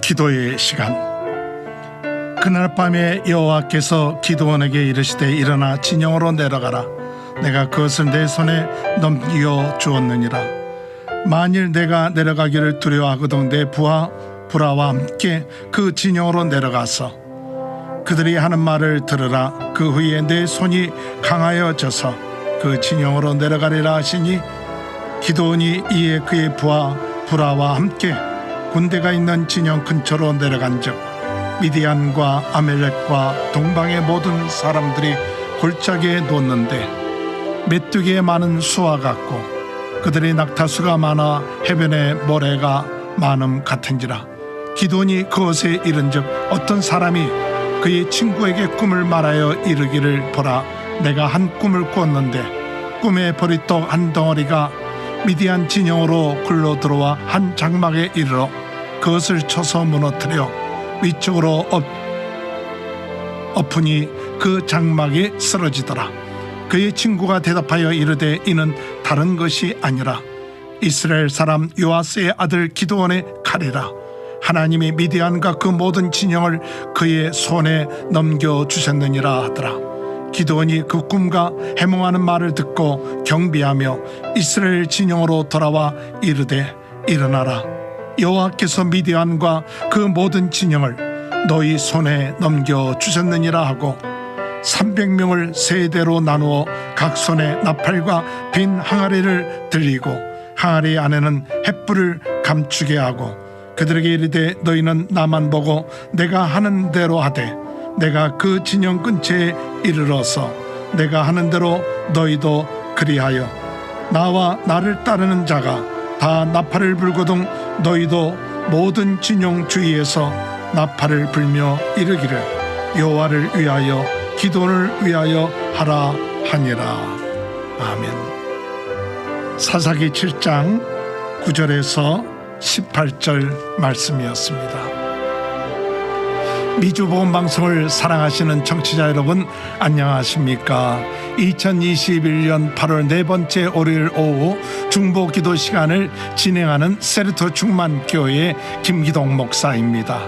기도의 시간. 그날 밤에 여호와께서 기도원에게 이르시되 일어나 진영으로 내려가라. 내가 그것을 내 손에 넘겨 주었느니라. 만일 내가 내려가기를 두려워하거든 내 부하 부라와 함께 그 진영으로 내려가서 그들이 하는 말을 들으라. 그 후에 내 손이 강하여져서 그 진영으로 내려가리라 하시니 기도원이 이에 그의 부하 부라와 함께 군대가 있는 진영 근처로 내려간 즉 미디안과 아멜렉과 동방의 모든 사람들이 골짜기에 놓는데 메뚜기에 많은 수와 같고 그들의 낙타수가 많아 해변에 모래가 많음 같은지라 기도니 그것에 이른즉 어떤 사람이 그의 친구에게 꿈을 말하여 이르기를 보라 내가 한 꿈을 꿨는데 꿈에 보리떡 한 덩어리가 미디안 진영으로 굴러 들어와 한 장막에 이르러 그것을 쳐서 무너뜨려 위쪽으로 엎, 엎으니 그 장막이 쓰러지더라. 그의 친구가 대답하여 이르되 이는 다른 것이 아니라 이스라엘 사람 요아스의 아들 기도원의 칼이라. 하나님이 미디안과 그 모든 진영을 그의 손에 넘겨 주셨느니라 하더라. 기도원이 그 꿈과 해몽하는 말을 듣고 경비하며 이스라엘 진영으로 돌아와 이르되 일어나라 여호와께서 미디안과 그 모든 진영을 너희 손에 넘겨 주셨느니라 하고 300명을 세 대로 나누어 각 손에 나팔과 빈 항아리를 들리고 항아리 안에는 횃불을 감추게 하고 그들에게 이르되 너희는 나만 보고 내가 하는 대로 하되 내가 그 진영 근처에 이르러서 내가 하는 대로 너희도 그리하여 나와 나를 따르는 자가 다 나팔을 불거든 너희도 모든 진영 주위에서 나팔을 불며 이르기를 여호와를 위하여 기도를 위하여 하라 하니라 아멘 사사기 7장 9절에서 18절 말씀이었습니다. 미주보험 방송을 사랑하시는 청취자 여러분 안녕하십니까? 2021년 8월 네 번째 월요일 오후 중보 기도 시간을 진행하는 세르토 충만교회 김기동 목사입니다.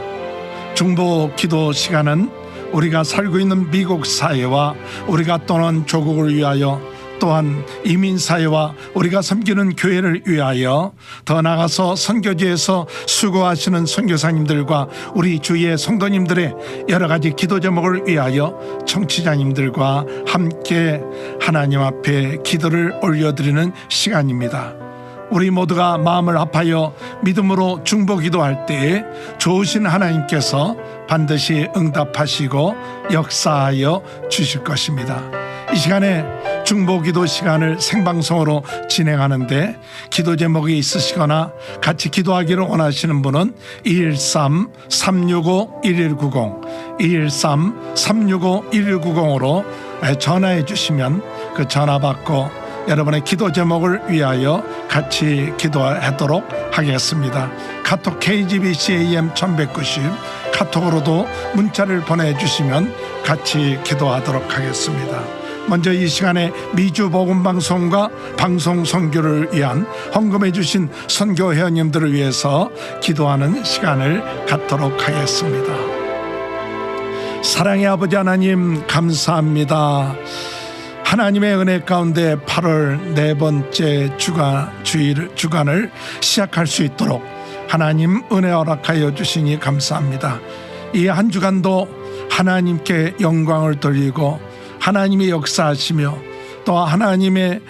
중보 기도 시간은 우리가 살고 있는 미국 사회와 우리가 떠난 조국을 위하여 또한 이민 사회와 우리가 섬기는 교회를 위하여 더 나아가서 선교지에서 수고하시는 선교사님들과 우리 주위의 성도님들의 여러 가지 기도 제목을 위하여 청취자님들과 함께 하나님 앞에 기도를 올려드리는 시간입니다. 우리 모두가 마음을 합하여 믿음으로 중보 기도할 때에 좋으신 하나님께서 반드시 응답하시고 역사하여 주실 것입니다. 이 시간에 중보 기도 시간을 생방송으로 진행하는데 기도 제목이 있으시거나 같이 기도하기를 원하시는 분은 213 365 1190 213 365 1190으로 전화해 주시면 그 전화 받고 여러분의 기도 제목을 위하여 같이 기도하도록 하겠습니다. 카톡 KGBCAM 1190 카톡으로도 문자를 보내주시면 같이 기도하도록 하겠습니다. 먼저 이 시간에 미주 복음 방송과 방송 선교를 위한 헌금해 주신 선교 회원님들을 위해서 기도하는 시간을 갖도록 하겠습니다. 사랑의 아버지 하나님 감사합니다. 하나님의 은혜 가운데 8월 네 번째 주간 주일 주간을 시작할 수 있도록 하나님 은혜 허락하여 주시니 감사합니다. 이 한 주간도 하나님께 영광을 돌리고 하나님의 역사하시며 또 하나님의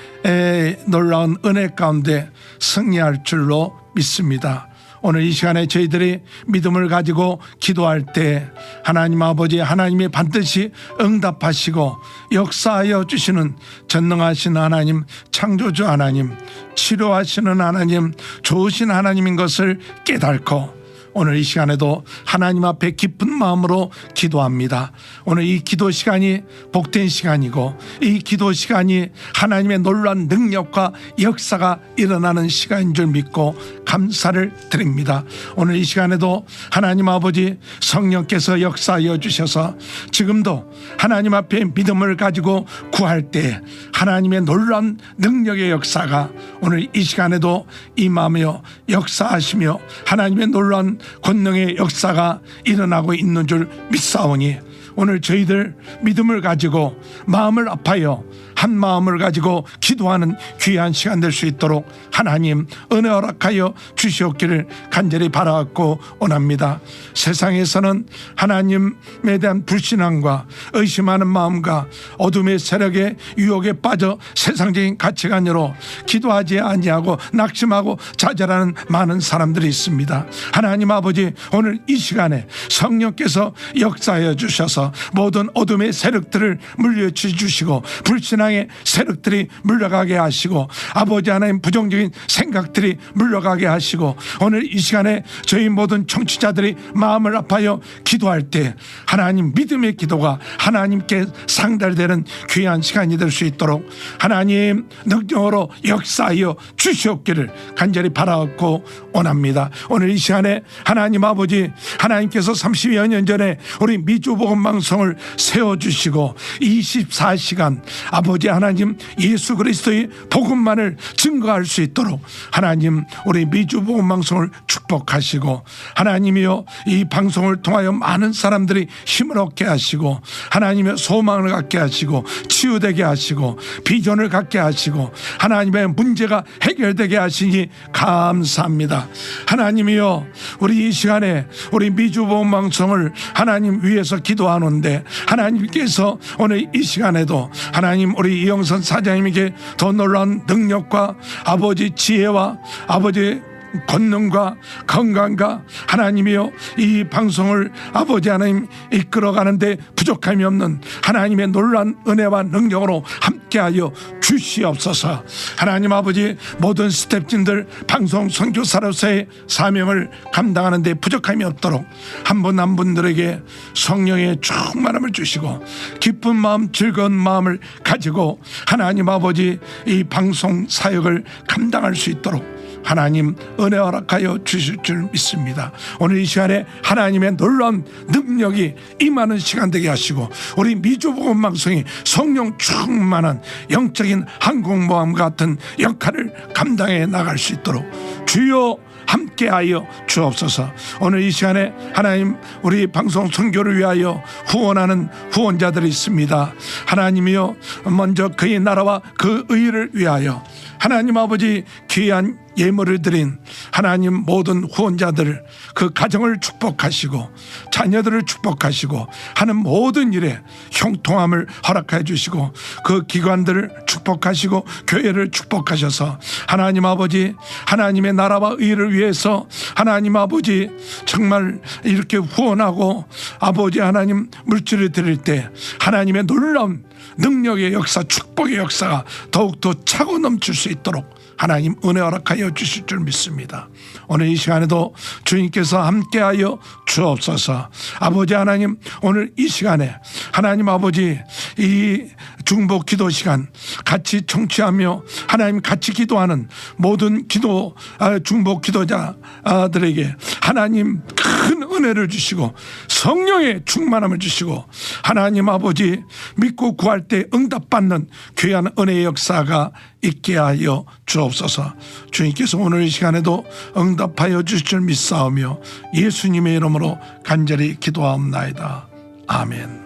놀라운 은혜 가운데 승리할 줄로 믿습니다. 오늘 이 시간에 저희들이 믿음을 가지고 기도할 때 하나님 아버지 하나님이 반드시 응답하시고 역사하여 주시는 전능하신 하나님 창조주 하나님 치료하시는 하나님 좋으신 하나님인 것을 깨닫고 오늘 이 시간에도 하나님 앞에 기쁜 마음으로 기도합니다. 오늘 이 기도 시간이 복된 시간이고 이 기도 시간이 하나님의 놀라운 능력과 역사가 일어나는 시간인 줄 믿고 감사를 드립니다. 오늘 이 시간에도 하나님 아버지 성령께서 역사하여 주셔서 지금도 하나님 앞에 믿음을 가지고 구할 때 하나님의 놀라운 능력의 역사가 오늘 이 시간에도 임하며 역사하시며 하나님의 놀라운 권능의 역사가 일어나고 있는 줄 믿사오니 오늘 저희들 믿음을 가지고 마음을 아파요 한 마음을 가지고 기도하는 귀한 시간 될 수 있도록 하나님 은혜 허락하여 주시옵기를 간절히 바라고 원합니다. 세상에서는 하나님에 대한 불신앙과 의심하는 마음과 어둠의 세력의 유혹에 빠져 세상적인 가치관으로 기도하지 아니하고 낙심하고 좌절하는 많은 사람들이 있습니다. 하나님 아버지 오늘 이 시간에 성령께서 역사하여 주셔서 모든 어둠의 세력들을 물려쳐 주시고 불신앙의 세력들이 물러가게 하시고 아버지 하나님 부정적인 생각들이 물러가게 하시고 오늘 이 시간에 저희 모든 청취자들이 마음을 아파요 기도할 때 하나님 믿음의 기도가 하나님께 상달되는 귀한 시간이 될 수 있도록 하나님 능력으로 역사하여 주시옵기를 간절히 바라고 원합니다. 오늘 이 시간에 하나님 아버지 하나님께서 30여 년 전에 우리 미주복음 방송을 세워 주시고 24시간 아버지 하나님 예수 그리스도의 복음만을 증거할 수 있도록 하나님 우리 미주 복음 방송을 축복하시고 하나님이여 이 방송을 통하여 많은 사람들이 힘을 얻게 하시고 하나님의 소망을 갖게 하시고 치유되게 하시고 비전을 갖게 하시고 하나님의 문제가 해결되게 하시니 감사합니다. 하나님이여 우리 이 시간에 우리 미주보험 방송을 하나님 위해서 기도하는데 하나님께서 오늘 이 시간에도 하나님 우리 이영선 사장님에게 더 놀라운 능력과 아버지 지혜와 아버지 권능과 건강과 하나님이여 이 방송을 아버지 하나님 이끌어가는데 부족함이 없는 하나님의 놀란 은혜와 능력으로 함께하여 주시옵소서. 하나님 아버지 모든 스탭진들 방송 선교사로서의 사명을 감당하는 데 부족함이 없도록 한 분 한 분들에게 성령의 충만함을 주시고 기쁜 마음 즐거운 마음을 가지고 하나님 아버지 이 방송 사역을 감당할 수 있도록 하나님 은혜 허락하여 주실 줄 믿습니다. 오늘 이 시간에 하나님의 놀라운 능력이 임하는 시간 되게 하시고 우리 미주복음 방송이 성령 충만한 영적인 항공모함 같은 역할을 감당해 나갈 수 있도록 주여 함께하여 주옵소서. 오늘 이 시간에 하나님 우리 방송 선교를 위하여 후원하는 후원자들이 있습니다. 하나님이여 먼저 그의 나라와 그 의를 위하여 하나님 아버지 귀한 예물을 드린 하나님 모든 후원자들 그 가정을 축복하시고 자녀들을 축복하시고 하는 모든 일에 형통함을 허락해 주시고 그 기관들을 축복하시고 교회를 축복하셔서 하나님 아버지 하나님의 나라와 의를 위해서 하나님 아버지 정말 이렇게 후원하고 아버지 하나님 물질을 드릴 때 하나님의 놀라운 능력의 역사 축복의 역사가 더욱더 차고 넘칠 수 있도록 하나님 은혜 허락하여 주실 줄 믿습니다. 오늘 이 시간에도 주님께서 함께하여 주옵소서. 아버지 하나님 오늘 이 시간에 하나님 아버지 이 중보 기도 시간 같이 청취하며 하나님 같이 기도하는 모든 기도 아, 중보 기도자들에게 하나님 큰 은혜를 주시고 성령의 충만함을 주시고 하나님 아버지 믿고 구할 때 응답받는 귀한 은혜의 역사가 있게 하여 주옵소서. 주님께서 오늘 이 시간에도 응답하여 주실 줄 믿사오며 예수님의 이름으로 간절히 기도하옵나이다. 아멘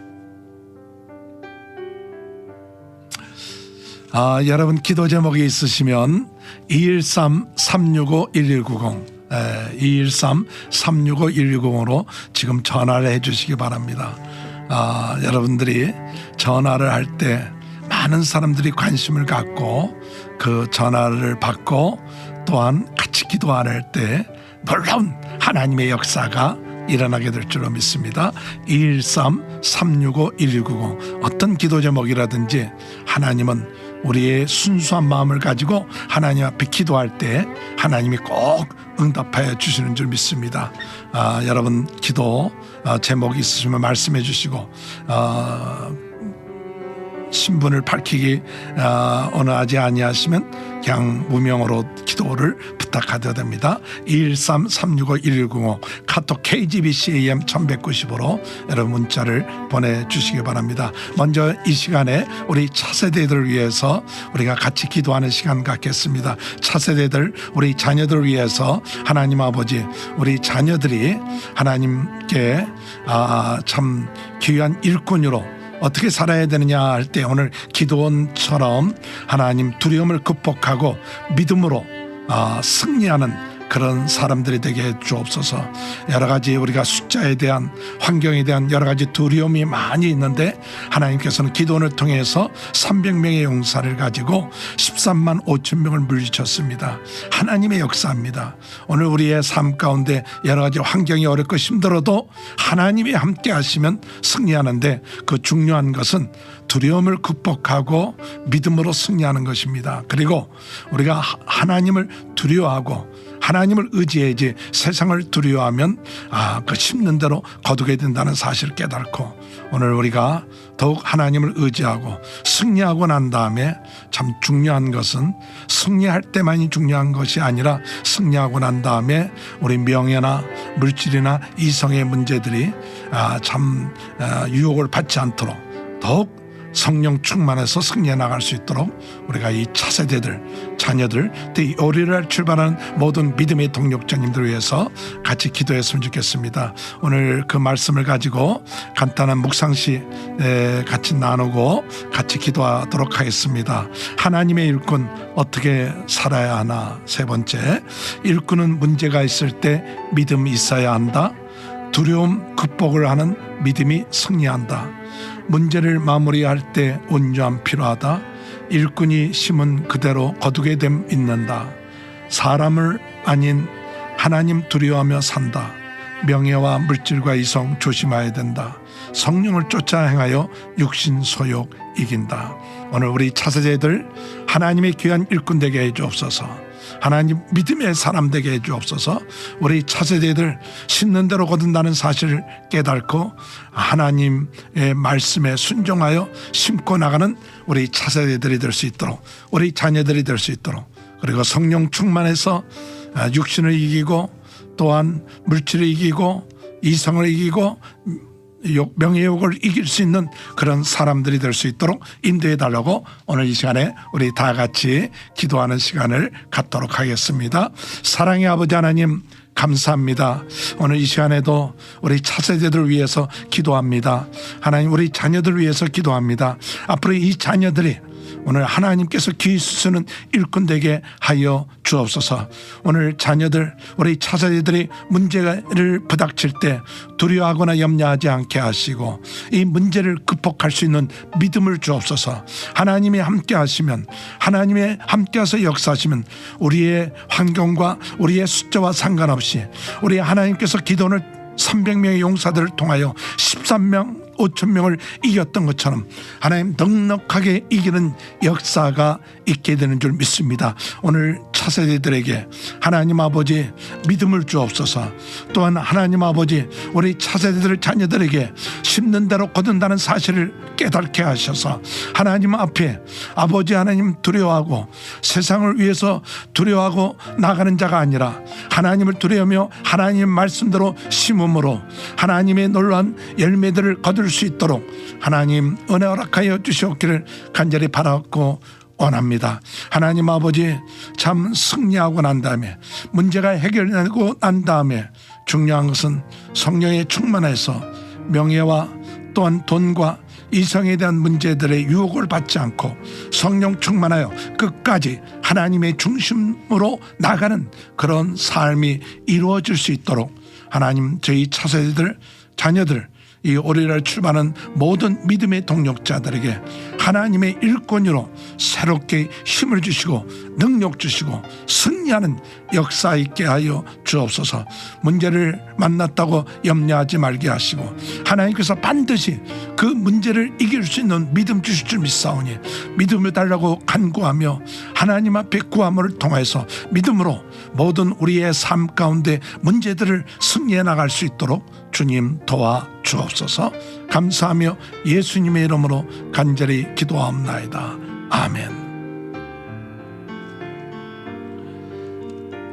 아, 여러분 기도 제목이 있으시면 213-365-1190 213-365-1190으로 지금 전화를 해 주시기 바랍니다. 아, 여러분들이 전화를 할 때 많은 사람들이 관심을 갖고 그 전화를 받고 또한 같이 기도할 때 놀라운 하나님의 역사가 일어나게 될 줄로 믿습니다. 213-365-1190 어떤 기도 제목이라든지 하나님은 우리의 순수한 마음을 가지고 하나님 앞에 기도할 때 하나님이 꼭 응답하여 주시는 줄 믿습니다. 아, 여러분 기도 아, 제목이 있으시면 말씀해 주시고 아, 신분을 밝히기 어, 원하지 아니하시면 그냥 무명으로 기도를 부탁하셔도 됩니다. 213-365-1105 카톡 KGBCAM 1190으로 여러분 문자를 보내주시기 바랍니다. 먼저 이 시간에 우리 차세대들을 위해서 우리가 같이 기도하는 시간 갖겠습니다. 차세대들 우리 자녀들을 위해서 하나님 아버지 우리 자녀들이 하나님께 아, 참 귀한 일꾼으로 어떻게 살아야 되느냐 할 때 오늘 기도원처럼 하나님 두려움을 극복하고 믿음으로 아, 승리하는 그런 사람들이 되게 해 주옵소서. 여러 가지 우리가 숫자에 대한 환경에 대한 여러 가지 두려움이 많이 있는데 하나님께서는 기도원을 통해서 300명의 용사를 가지고 13만 5천 명을 물리쳤습니다. 하나님의 역사입니다. 오늘 우리의 삶 가운데 여러 가지 환경이 어렵고 힘들어도 하나님이 함께 하시면 승리하는데 그 중요한 것은 두려움을 극복하고 믿음으로 승리하는 것입니다. 그리고 우리가 하- 하나님을 두려워하고 하나님을 의지해야지 세상을 두려워하면 아, 그 심는 대로 거두게 된다는 사실을 깨닫고 오늘 우리가 더욱 하나님을 의지하고 승리하고 난 다음에 참 중요한 것은 승리할 때만이 중요한 것이 아니라 승리하고 난 다음에 우리 명예나 물질이나 이성의 문제들이 아, 참 아, 유혹을 받지 않도록 더욱 성령 충만해서 승리해 나갈 수 있도록 우리가 이 차세대들 자녀들 또 오리를 출발하는 모든 믿음의 동력자님들 위해서 같이 기도했으면 좋겠습니다. 오늘 그 말씀을 가지고 간단한 묵상시 에, 같이 나누고 같이 기도하도록 하겠습니다. 하나님의 일꾼 어떻게 살아야 하나 세 번째 일꾼은 문제가 있을 때 믿음이 있어야 한다. 두려움 극복을 하는 믿음이 승리한다. 문제를 마무리할 때 온유함 필요하다. 일꾼이 심은 그대로 거두게 됨 있는다. 사람을 아닌 하나님 두려워하며 산다. 명예와 물질과 이성 조심해야 된다. 성령을 쫓아 행하여 육신 소욕 이긴다. 오늘 우리 차세대들 하나님의 귀한 일꾼 되게 해 주옵소서. 하나님 믿음의 사람 되게 해 주옵소서. 우리 차세대들 심는 대로 거둔다는 사실을 깨닫고 하나님의 말씀에 순종하여 심고 나가는 우리 차세대들이 될 수 있도록 우리 자녀들이 될 수 있도록 그리고 성령 충만해서 아, 육신을 이기고 또한 물질을 이기고 이성을 이기고 욕, 명예욕을 이길 수 있는 그런 사람들이 될 수 있도록 인도해 달라고 오늘 이 시간에 우리 다 같이 기도하는 시간을 갖도록 하겠습니다. 사랑의 아버지 하나님 감사합니다. 오늘 이 시간에도 우리 차세대들을 위해서 기도합니다. 하나님 우리 자녀들을 위해서 기도합니다. 앞으로 이 자녀들이 오늘 하나님께서 귀 쓰는 일꾼 되게 하여 주옵소서. 오늘 자녀들 우리 차세대들이 문제를 부닥칠 때 두려워하거나 염려하지 않게 하시고 이 문제를 극복할 수 있는 믿음을 주옵소서. 하나님이 함께 하시면 하나님의 함께해서 역사하시면 우리의 환경과 우리의 숫자와 상관없이 우리 하나님께서 기도를 300명의 용사들을 통하여 13명 5천 명을 이겼던 것처럼 하나님 넉넉하게 이기는 역사가 있게 되는 줄 믿습니다. 오늘 차세대들에게 하나님 아버지 믿음을 주옵소서. 또한 하나님 아버지 우리 차세대들 자녀들에게 심는 대로 거둔다는 사실을 깨닫게 하셔서 하나님 앞에 아버지 하나님 두려워하고 세상을 위해서 두려워하고 나가는 자가 아니라 하나님을 두려우며 하나님 말씀대로 심음으로 하나님의 놀라운 열매들을 거둘 수 있도록 하나님 은혜 허락하여 주시옵기를 간절히 바라고 원합니다. 하나님 아버지 참 승리하고 난 다음에 문제가 해결되고 난 다음에 중요한 것은 성령에 충만해서 명예와 또한 돈과 이성에 대한 문제들의 유혹을 받지 않고 성령 충만하여 끝까지 하나님의 중심으로 나가는 그런 삶이 이루어질 수 있도록 하나님 저희 차세대들 자녀들 이 올해를 출발하는 모든 믿음의 동력자들에게 하나님의 일꾼으로 새롭게 힘을 주시고 능력 주시고 승리하는 역사 있게 하여 주옵소서. 문제를 만났다고 염려하지 말게 하시고 하나님께서 반드시 그 문제를 이길 수 있는 믿음 주실 줄 믿사오니 믿음을 달라고 간구하며 하나님 앞에 구함을 통해서 믿음으로 모든 우리의 삶 가운데 문제들을 승리해 나갈 수 있도록 주님 도와 주옵소서. 감사하며 예수님의 이름으로 간절히 기도하옵나이다. 아멘.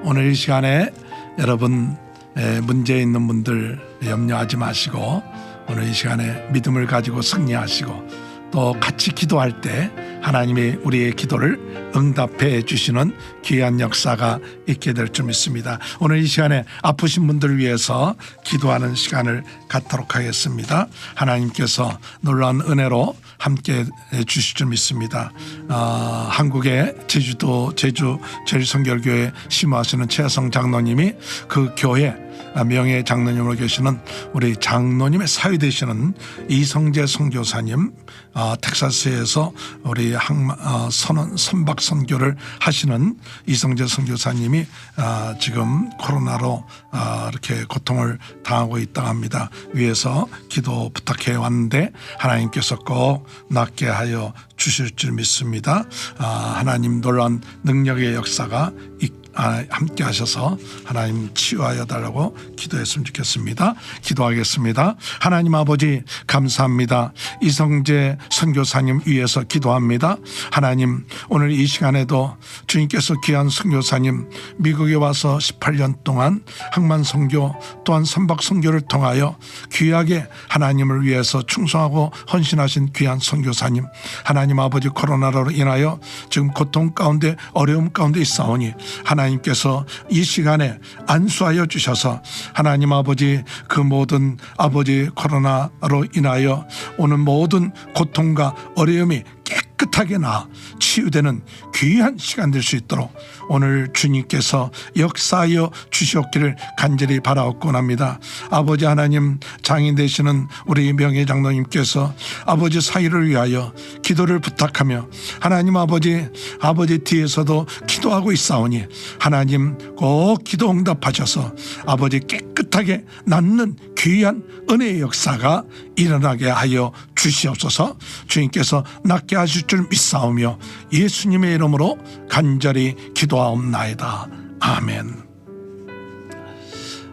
오늘 이 시간에 여러분 에, 문제 있는 분들 염려하지 마시고 오늘 이 시간에 믿음을 가지고 승리하시고 또 같이 기도할 때 하나님이 우리의 기도를 응답해 주시는 귀한 역사가 있게 될 줄 믿습니다. 오늘 이 시간에 아프신 분들을 위해서 기도하는 시간을 갖도록 하겠습니다. 하나님께서 놀라운 은혜로 함께 해 주실 줄 믿습니다. 어, 한국의 제주도 제주 제일성결교회 심호하시는 최성 장로님이 그 교회 명예 장로님으로 계시는 우리 장로님의 사위 되시는 이성재 선교사님 어, 텍사스에서 우리 항 어, 선언 선박 선교를 하시는 이성재 선교사님이 어, 지금 코로나로 어, 이렇게 고통을 당하고 있다 합니다. 위에서 기도 부탁해 왔는데 하나님께서 꼭 낫게 하여 주실 줄 믿습니다. 아, 하나님 놀란 능력의 역사가 있 아, 함께 하셔서 하나님 치유하여 달라고 기도했으면 좋겠습니다. 기도하겠습니다. 하나님 아버지 감사합니다. 이성재 선교사님 위해서 기도합니다. 하나님 오늘 이 시간에도 주님께서 귀한 선교사님 미국에 와서 18년 동안 항만 선교 또한 선박 선교를 통하여 귀하게 하나님을 위해서 충성하고 헌신하신 귀한 선교사님 하나님 아버지 코로나로 인하여 지금 고통 가운데 어려움 가운데 있사오니 하나님께서 이 시간에 안수하여 주셔서 하나님 아버지 그 모든 아버지 코로나로 인하여 오는 모든 고통과 어려움이 깨끗하게 나 치유되는 귀한 시간 될 수 있도록 오늘 주님께서 역사하여 주시옵기를 간절히 바라옵곤 합니다. 아버지 하나님 장인 되시는 우리 명예 장로님께서 아버지 사이를 위하여 기도를 부탁하며 하나님 아버지 아버지 뒤에서도 기도하고 있사오니 하나님 꼭 기도 응답하셔서 아버지 깨끗하게 낫는 귀한 은혜의 역사가 일어나게 하여 주시옵소서 주님께서 낫게 하실 줄 믿사오며 예수님의 이름으로 간절히 기도 하옵나이다. 아멘.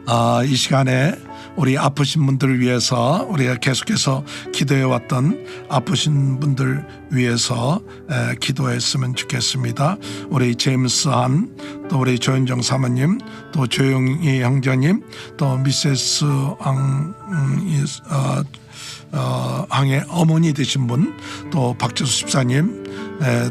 아, 이 시간에 우리 아프신 분들을 위해서 우리가 계속해서 기도해 왔던 아프신 분들 위해서 에, 기도했으면 좋겠습니다. 우리 제임스 한, 또 우리 조현정 사모님, 또 조영희 형제님, 또 미세스 앙, 음, 이, 어, 어, 항의 어머니 되신 분, 또 박재수 집사님, 에,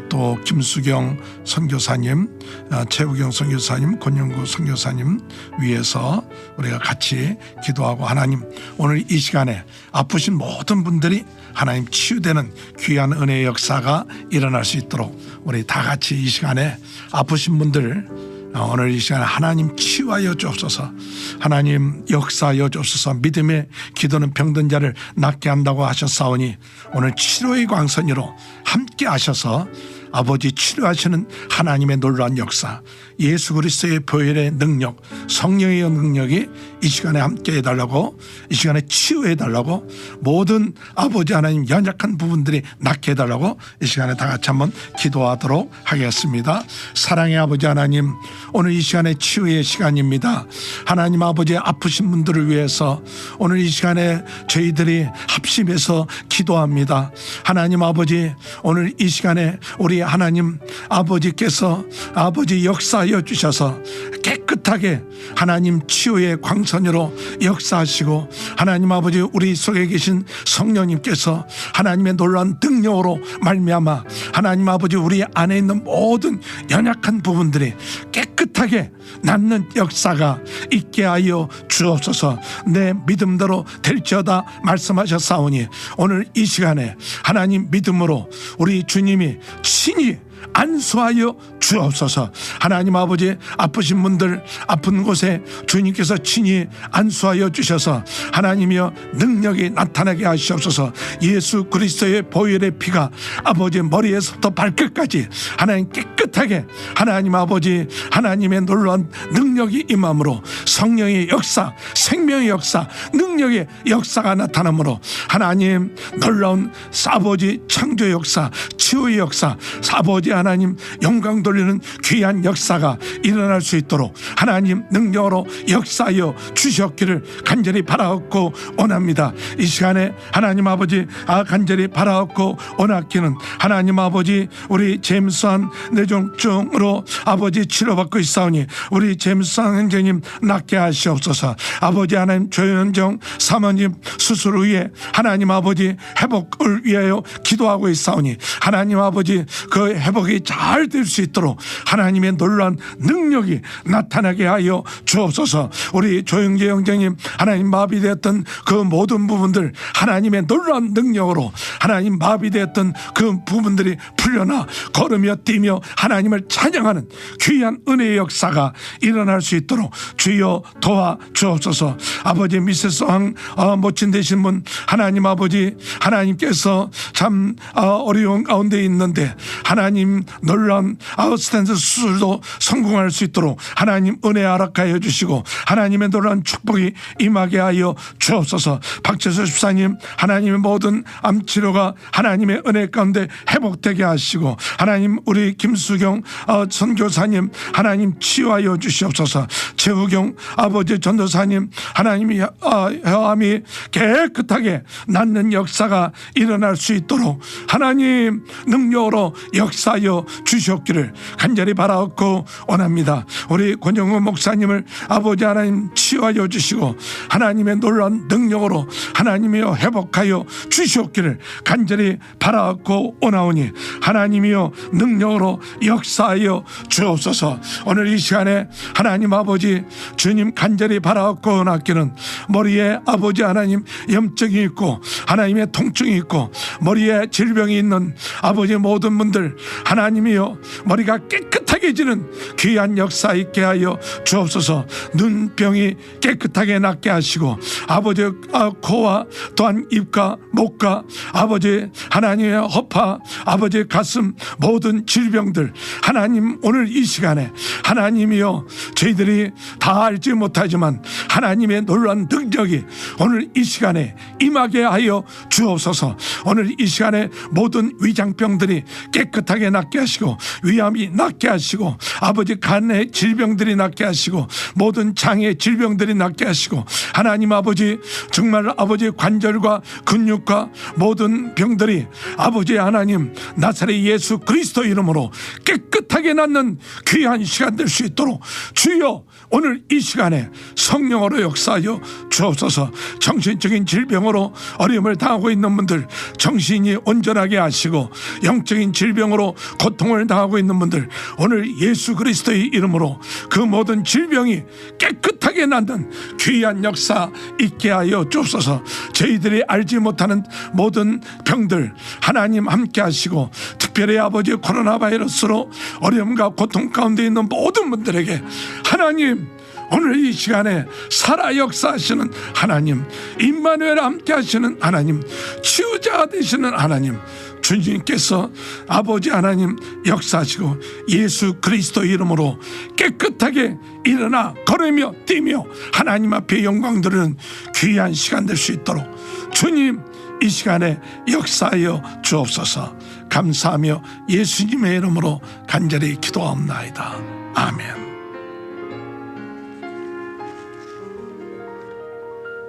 또 김수경 선교사님, 어, 최우경 선교사님, 권영구 선교사님 위해서 우리가 같이 기도하고 하나님 오늘 이 시간에 아프신 모든 분들이 하나님 치유되는 귀한 은혜의 역사가 일어날 수 있도록 우리 다 같이 이 시간에 아프신 분들 어, 오늘 이 시간에 하나님 치유하여 주옵소서. 하나님 역사하여 주옵소서. 믿음의 기도는 병든 자를 낫게 한다고 하셨사오니 오늘 치료의 광선으로 함께 하셔서 아버지 치료하시는 하나님의 놀라운 역사 예수 그리스도의 보혈의 능력 성령의 능력이 이 시간에 함께 해달라고 이 시간에 치유해달라고 모든 아버지 하나님 연약한 부분들이 낫게 해달라고 이 시간에 다 같이 한번 기도하도록 하겠습니다. 사랑의 아버지 하나님 오늘 이 시간에 치유의 시간입니다. 하나님 아버지 아프신 분들을 위해서 오늘 이 시간에 저희들이 합심해서 기도합니다. 하나님 아버지 오늘 이 시간에 우리 하나님 아버지께서 아버지 역사하여 주셔서 깨끗 하게 하나님 치유의 광선으로 역사하시고 하나님 아버지 우리 속에 계신 성령님께서 하나님의 놀라운 능력으로 말미암아 하나님 아버지 우리 안에 있는 모든 연약한 부분들이 깨끗하게 낫는 역사가 있게 하여 주옵소서. 내 믿음대로 될지어다 말씀하셨사오니 오늘 이 시간에 하나님 믿음으로 우리 주님이 친히 안수하여 주옵소서. 하나님 아버지 아프신 분들 아픈 곳에 주님께서 친히 안수하여 주셔서 하나님이여 능력이 나타나게 하시옵소서. 예수 그리스도의 보혈의 피가 아버지 머리에서부터 발끝까지 하나님 깨끗하게 하나님 아버지 하나님의 놀라운 능력이 임함으로 성령의 역사 생명의 역사 능력의 역사가 나타나므로 하나님 놀라운 아버지 창조 역사 치유의 역사 아버지 하나님 영광 돌리는 귀한 역사가 일어날 수 있도록 하나님 능력으로 역사하여 주셨기를 간절히 바라옵고 원합니다. 이 시간에 하나님 아버지 아 간절히 바라옵고 원하기는 하나님 아버지 우리 제임스한 뇌종증으로 아버지 치료받고 있사오니 우리 제임스한 형제님 낫게 하시옵소서. 아버지 하나님 조현정 사모님 수술 후에 하나님 아버지 회복을 위하여 기도하고 있사오니 하나님 아버지 그 회복이 잘 될 수 있도록 하나님의 놀라운 능력이 나타나게 하여 주옵소서. 우리 조영재 형제님 하나님 마비되었던 그 모든 부분들 하나님의 놀라운 능력으로 하나님 마비되었던 그 부분들이 풀려나 걸으며 뛰며 하나님을 찬양하는 귀한 은혜의 역사가 일어날 수 있도록 주여 도와 주옵소서. 아버지 미세스 왕 어, 모친 되신 분 하나님 아버지 하나님께서 참 어, 어려운 가운데 있는데 하나님 놀라운 아웃스탠드 수술도 성공할 수 있도록 하나님 은혜 아락하여 주시고 하나님의 놀라운 축복이 임하게 하여 주옵소서. 박재수 집사님 하나님의 모든 암 치료가 하나님의 은혜 가운데 회복되게 하시고 하나님 우리 김수경 어, 선교사님 하나님 치유하여 주시옵소서. 최우경 아버지 전도사님 하나님이 어, 혀암이 깨끗하게 낫는 역사가 일어날 수 있도록 하나님 능력으로 역사하여 주셨기를 간절히 바라옵고 원합니다. 우리 권영훈 목사님을 아버지 하나님 치유하여 주시고 하나님의 놀라운 능력으로 하나님이여 회복하여 주셨기를 간절히 바라옵고 원하오니 하나님이여 능력으로 역사하여 주옵소서. 오늘 이 시간에 하나님 아버지 주님 간절히 바라옵고 원하기는 머리에 아버지 하나님 염증이 있고 하나님의 통증이 있고 머리에 질병이 있는 아버지 모든 분들 하나님이여 머리가 깨끗하게 지는 귀한 역사 있게 하여 주옵소서. 눈병이 깨끗하게 낫게 하시고 아버지 아, 코와 또한 입과 목과 아버지 하나님의 허파 아버지 가슴 모든 질병들 하나님 오늘 이 시간에 하나님이여 저희들이 다 알지 못하지만 하나님의 놀라운 능력이 오늘 이 시간에 임하게 하여 주옵소서. 오늘 이 시간에 모든 위장 병들이 깨끗하게 낫게 하시고 위암이 낫게 하시고 아버지 간의 질병들이 낫게 하시고 모든 장의 질병들이 낫게 하시고 하나님 아버지 정말 아버지 관절과 근육과 모든 병들이 아버지 하나님 나사렛 예수 그리스도 이름으로 깨끗 하게 낫는 귀한 시간 될 수 있도록 주여 오늘 이 시간에 성령으로 역사하여 주옵소서. 정신적인 질병으로 어려움을 당하고 있는 분들 정신이 온전하게 하시고 영적인 질병으로 고통을 당하고 있는 분들 오늘 예수 그리스도의 이름으로 그 모든 질병이 깨끗하게 낫는 귀한 역사 있게 하여 주옵소서. 저희들이 알지 못하는 모든 병들 하나님 함께 하시고 특별히 아버지 코로나 바이러스로 어려움과 고통 가운데 있는 모든 분들에게 하나님 오늘 이 시간에 살아 역사하시는 하나님 임마누엘 함께 하시는 하나님 치유자 되시는 하나님 주님께서 아버지 하나님 역사하시고 예수 그리스도 이름으로 깨끗하게 일어나 걸으며 뛰며 하나님 앞에 영광 드리는 귀한 시간 될 수 있도록 주님 이 시간에 역사하여 주옵소서. 감사하며 예수님의 이름으로 간절히 기도하옵나이다. 아멘.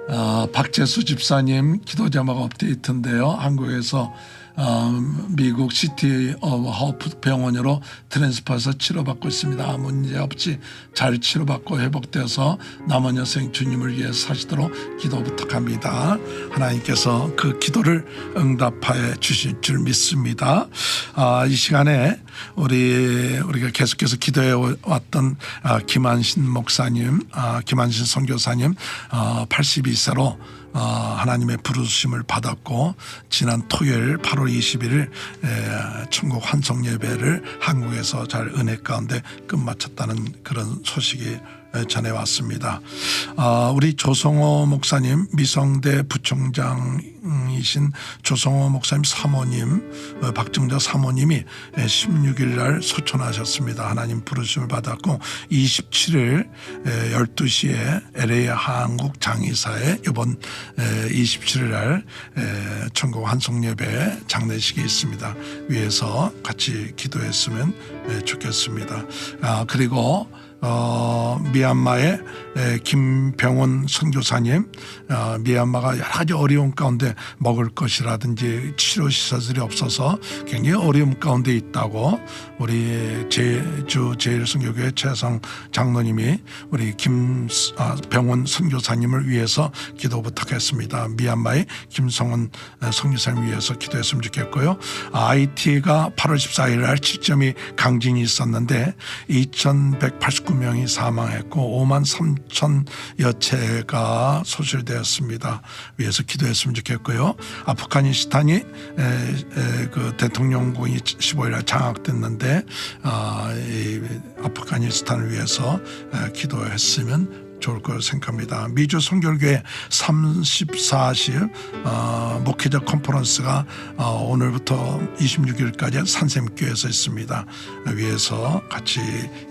어, 박재수 집사님 기도 제목 업데이트인데요. 한국에서 어, 미국 시티 어, 허프 병원으로 트랜스퍼해서 치료받고 있습니다. 문제 없이 잘 치료받고 회복돼서 남은 여생 주님을 위해 사시도록 기도 부탁합니다. 하나님께서 그 기도를 응답하여 주실 줄 믿습니다. 아, 이 시간에 우리 우리가 계속해서 기도해 왔던 아, 김한신 목사님, 아, 김한신 선교사님 아, 82세로 어, 하나님의 부르심을 받았고 지난 토요일 8월 21일 에, 천국 환송 예배를 한국에서 잘 은혜 가운데 끝마쳤다는 그런 소식이 에, 전해왔습니다. 아, 우리 조성호 목사님 미성대 부총장이신 조성호 목사님 사모님 어, 박정자 사모님이 16일 날 소천하셨습니다. 하나님 부르심을 받았고 27일 12시에 LA 한국 장의사에 이번 27일 날 에, 천국 환송 예배 장례식이 있습니다. 위에서 같이 기도했으면 에, 좋겠습니다. 아 그리고 어, 미얀마의 에, 김병원 선교사님, 어, 미얀마가 여러 가지 어려운 가운데 먹을 것이라든지 치료 시설들이 없어서 굉장히 어려움 가운데 있다고 우리 제주 제일선교회 최성 장로님이 우리 김병원 선교사님을 위해서 기도 부탁했습니다. 미얀마의 김성원 어, 선교사님 위해서 기도했으면 좋겠고요. IT가 8월 14일 날 7점이 강진이 있었는데 2,189 명이 사망했고 5만 3천여 채가 소실되었습니다. 위해서 기도했으면 좋겠고요. 아프가니스탄이 에, 에, 그 대통령궁이 15일 날 장악됐는데 아, 이 아프가니스탄을 위해서 에, 기도했으면 좋을 거 생각합니다. 미주 성결교회 30, 40 어, 목회자 컨퍼런스가 어, 오늘부터 26일까지 산샘교회에서 있습니다. 위에서 같이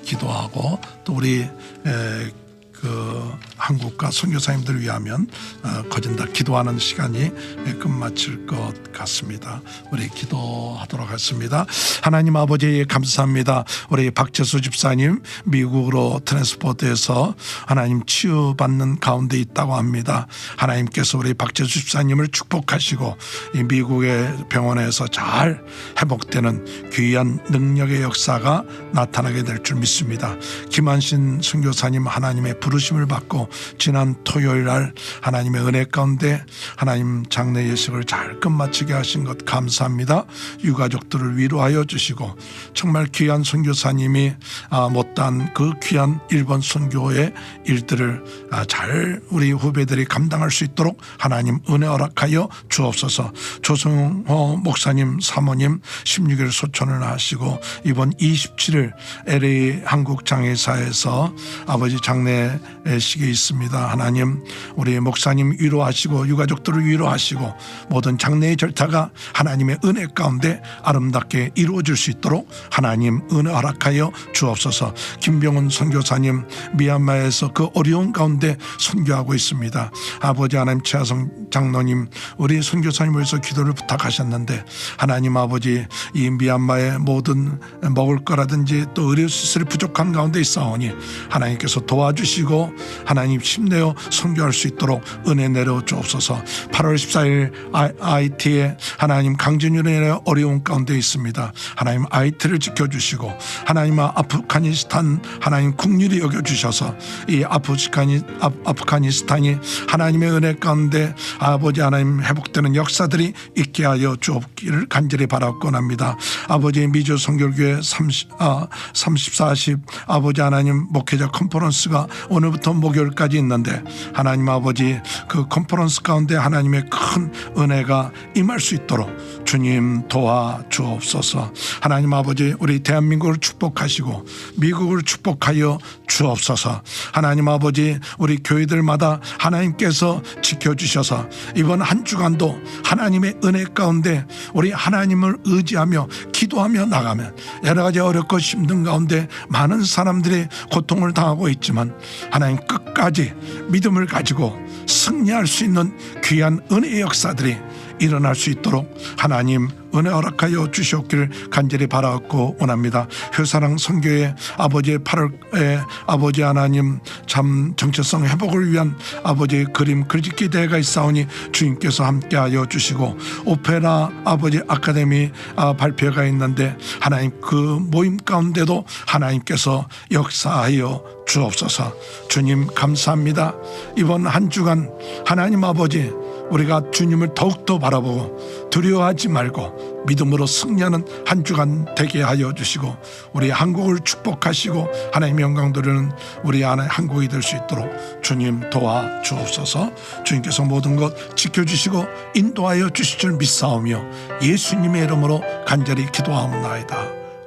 기도하고 또 우리 에, 그 한국과 선교사님들을 위하면 어, 거진다 기도하는 시간이 끝마칠 것 같습니다. 우리 기도하도록 하겠습니다. 하나님 아버지 감사합니다. 우리 박재수 집사님 미국으로 트랜스포트해서 하나님 치유받는 가운데 있다고 합니다. 하나님께서 우리 박재수 집사님을 축복하시고 이 미국의 병원에서 잘 회복되는 귀한 능력의 역사가 나타나게 될 줄 믿습니다. 김한신 선교사님 하나님의 부르심을 받고 지난 토요일 날 하나님의 은혜 가운데 하나님 장례 예식을 잘 끝마치게 하신 것 감사합니다. 유가족들을 위로하여 주시고 정말 귀한 선교사님이 아, 못한 그 귀한 일본 선교의 일들을 아, 잘 우리 후배들이 감당할 수 있도록 하나님 은혜 허락하여 주옵소서. 조성호 목사님 사모님 16일 소천을 하시고 이번 27일 LA 한국 장애사에서 아버지 장례 시기 있 습니다. 하나님 우리 목사님 위로하시고 유가족들을 위로하시고 모든 장례의 절차가 하나님의 은혜 가운데 아름답게 이루어질 수 있도록 하나님 은혜 허락하여 주옵소서. 김병훈 선교사님 미얀마에서 그 어려운 가운데 선교하고 있습니다. 아버지 하나님 최하성 장로님 우리 선교사님을 위해서 기도를 부탁하셨는데 하나님 아버지 이 미얀마의 모든 먹을 거라든지 또 의료 시설이 부족한 가운데 있사오니 하나님께서 도와주시고 하나님 힘내어 선교할 수 있도록 은혜 내려 주옵소서. 8월 14일 IT에 하나님 강진율의 어려운 가운데 있습니다. 하나님 IT를 지켜주시고 하나님 아프가니스탄 하나님 국률이 여겨주셔서 이 아프가니, 아, 아프가니스탄이 하나님의 은혜 가운데 아버지 하나님 회복되는 역사들이 있게 하여 주옵기를 간절히 바라곤 합니다. 아버지 미주 성결교회 30, 아, 30, 40 아버지 하나님 목회자 컨퍼런스가 오늘부터 목요일 까지 있는데 하나님 아버지 그 컨퍼런스 가운데 하나님의 큰 은혜가 임할 수 있도록 주님 도와 주옵소서. 하나님 아버지 우리 대한민국을 축복하시고 미국을 축복하여 주옵소서. 하나님 아버지 우리 교회들마다 하나님께서 지켜주셔서 이번 한 주간도 하나님의 은혜 가운데 우리 하나님을 의지하며 기도하며 나가면 여러 가지 어렵고 힘든 가운데 많은 사람들이 고통을 당하고 있지만 하나님 끝까지 믿음을 가지고 승리할 수 있는 귀한 은혜의 역사들이 일어날 수 있도록 하나님 은혜 허락하여 주시옵기를 간절히 바라고 원합니다. 효사랑 성교의 아버지의 8월에 아버지 하나님 참 정체성 회복을 위한 아버지의 그림 글짓기 대회가 있사오니 주님께서 함께하여 주시고 오페라 아버지 아카데미 아, 발표가 있는데 하나님 그 모임 가운데도 하나님께서 역사하여 주옵소서 주님 감사합니다. 이번 한 주간 하나님 아버지 우리가 주님을 더욱더 바라보고 두려워하지 말고 믿음으로 승리하는 한 주간 되게 하여 주시고 우리 한국을 축복하시고 하나님 영광 돌리는 우리 안에 한국이 될 수 있도록 주님 도와 주옵소서. 주님께서 모든 것 지켜주시고 인도하여 주실 줄 믿사오며 예수님의 이름으로 간절히 기도하옵나이다.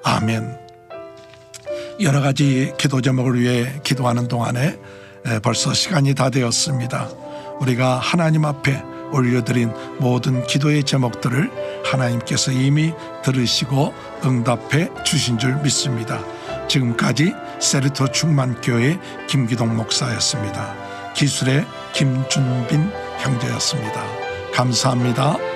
아멘. 여러 가지 기도 제목을 위해 기도하는 동안에 에, 벌써 시간이 다 되었습니다. 우리가 하나님 앞에 올려드린 모든 기도의 제목들을 하나님께서 이미 들으시고 응답해 주신 줄 믿습니다. 지금까지 세르토 충만교회 김기동 목사였습니다. 기술의 김준빈 형제였습니다. 감사합니다.